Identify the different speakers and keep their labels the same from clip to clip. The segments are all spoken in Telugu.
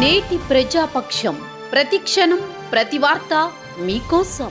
Speaker 1: నేటి ప్రజాపక్షం. ప్రతిక్షణం ప్రతి వార్త మీకోసం.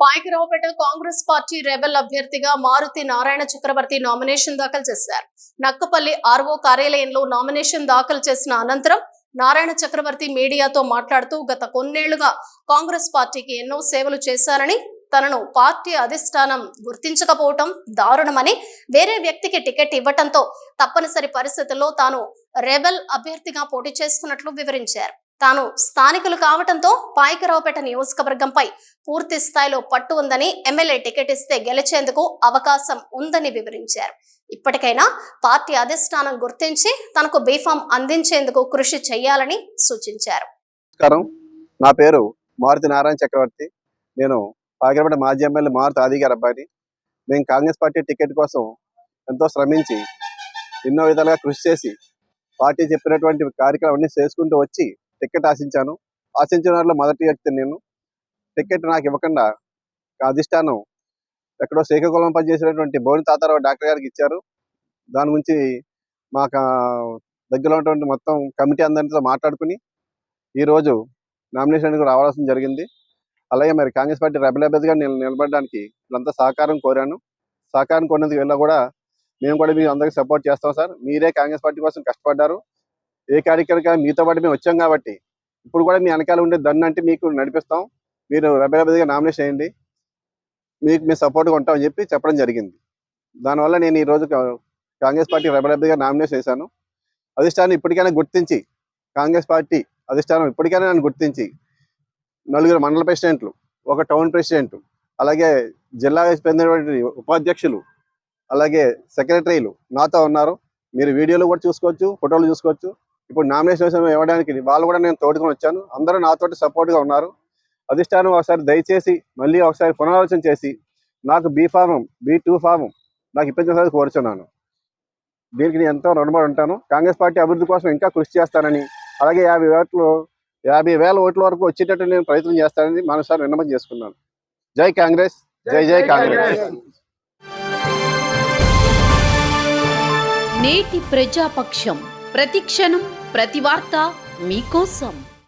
Speaker 2: పాయకరావుపేట కాంగ్రెస్ పార్టీ రెబెల్ అభ్యర్థిగా మారుతి నారాయణ చక్రవర్తి నామినేషన్ దాఖలు చేశారు. నక్కపల్లి ఆర్ఓ కార్యాలయంలో నామినేషన్ దాఖలు చేసిన అనంతరం నారాయణ చక్రవర్తి మీడియాతో మాట్లాడుతూ గత కొన్నేళ్ళుగా కాంగ్రెస్ పార్టీకి ఎన్నో సేవలు చేశారని తనను పార్టీ అధిష్టానం గుర్తించకపోవటం దారుణమని వేరే వ్యక్తికి టికెట్ ఇవ్వటంతో తప్పనిసరి పరిస్థితుల్లో తాను రెబెల్ అభ్యర్థిగా పోటీ చేస్తున్నట్లు వివరించారు. తాను స్థానికులు కావటంతో పాయకరావుపేట నియోజకవర్గంపై పూర్తి స్థాయిలో పట్టు ఉందని ఎమ్మెల్యే టికెట్ ఇస్తే గెలిచేందుకు అవకాశం ఉందని వివరించారు. ఇప్పటికైనా పార్టీ అధిష్టానం గుర్తించి తనకు బీఫామ్ అందించేందుకు కృషి చేయాలని సూచించారు.
Speaker 3: నా పేరు మారుతి నారాయణ చక్రవర్తి. నేను పాకిరపేట మాజీ ఎమ్మెల్యే మారుతి ఆది అబ్బాయిని. నేను కాంగ్రెస్ పార్టీ టికెట్ కోసం ఎంతో శ్రమించి ఎన్నో విధాలుగా కృషి చేసి పార్టీ చెప్పినటువంటి కార్యక్రమం అన్ని చేసుకుంటూ వచ్చి టికెట్ ఆశించాను. ఆశించిన వారిలో మొదటి వ్యక్తి నేను. టికెట్ నాకు ఇవ్వకుండా అధిష్టానం ఎక్కడో శ్రీకాకుళం పనిచేసినటువంటి బోని తాతారావు డాక్టర్ గారికి ఇచ్చారు. దాని గురించి మాకు దగ్గరలో ఉన్నటువంటి మొత్తం కమిటీ అందరితో మాట్లాడుకుని ఈరోజు నామినేషన్కి రావాల్సిన జరిగింది. అలాగే మరి కాంగ్రెస్ పార్టీ రెబల్ అభ్యర్థిగా నేను నిలబడడానికి వీళ్ళంతా సహకారం కోరాను. సహకారం కోరినందుకు వీళ్ళ కూడా మేము కూడా మీకు అందరికీ సపోర్ట్ చేస్తాం సార్. మీరే కాంగ్రెస్ పార్టీ కోసం కష్టపడ్డారు. ఏ కార్యక్రమం మీతో పాటు మేము వచ్చాం కాబట్టి ఇప్పుడు కూడా మీ వెనకాల ఉండే దన్ను అంటే మీకు నడిపిస్తాం. మీరు రెబల్ అభ్యర్థిగా నామినేషన్ చేయండి మీకు మేము సపోర్ట్గా ఉంటామని చెప్పి చెప్పడం జరిగింది. దానివల్ల నేను ఈరోజు కాంగ్రెస్ పార్టీ రెబల్ అభ్యర్థిగా నామినేషన్ చేశాను అధిష్టానం ఇప్పటికైనా గుర్తించి కాంగ్రెస్ పార్టీ అధిష్టానం ఇప్పటికైనా నన్ను గుర్తించి నలుగురు మండల ప్రెసిడెంట్లు ఒక టౌన్ ప్రెసిడెంట్ అలాగే జిల్లా చెందినటువంటి ఉపాధ్యక్షులు అలాగే సెక్రటరీలు నాతో ఉన్నారు. మీరు వీడియోలు కూడా చూసుకోవచ్చు ఫోటోలు చూసుకోవచ్చు. ఇప్పుడు నామినేషన్ ఇవ్వడానికి వాళ్ళు కూడా నేను తోడుకొని వచ్చాను. అందరూ నాతోటి సపోర్ట్గా ఉన్నారు. అధిష్టానం ఒకసారి దయచేసి మళ్ళీ ఒకసారి పునరాలోచన చేసి నాకు B form B two form నాకు ఇప్పించాలని కోరుచున్నాను. దీనికి నేను ఎంతో రుణపడి ఉంటాను. కాంగ్రెస్ పార్టీ అభివృద్ధి కోసం ఇంకా కృషి చేస్తానని అలాగే యాభై ఓట్లు యాభై వేల ఓట్ల వరకు వచ్చేటట్టు నేను ప్రయత్నం చేస్తానని మనసారి విన్నపం చేసుకున్నాను. జై కాంగ్రెస్ జై జై కాంగ్రెస్.
Speaker 1: నేటి ప్రజాపక్షం. ప్రతిక్షణం ప్రతి వార్త మీకోసం.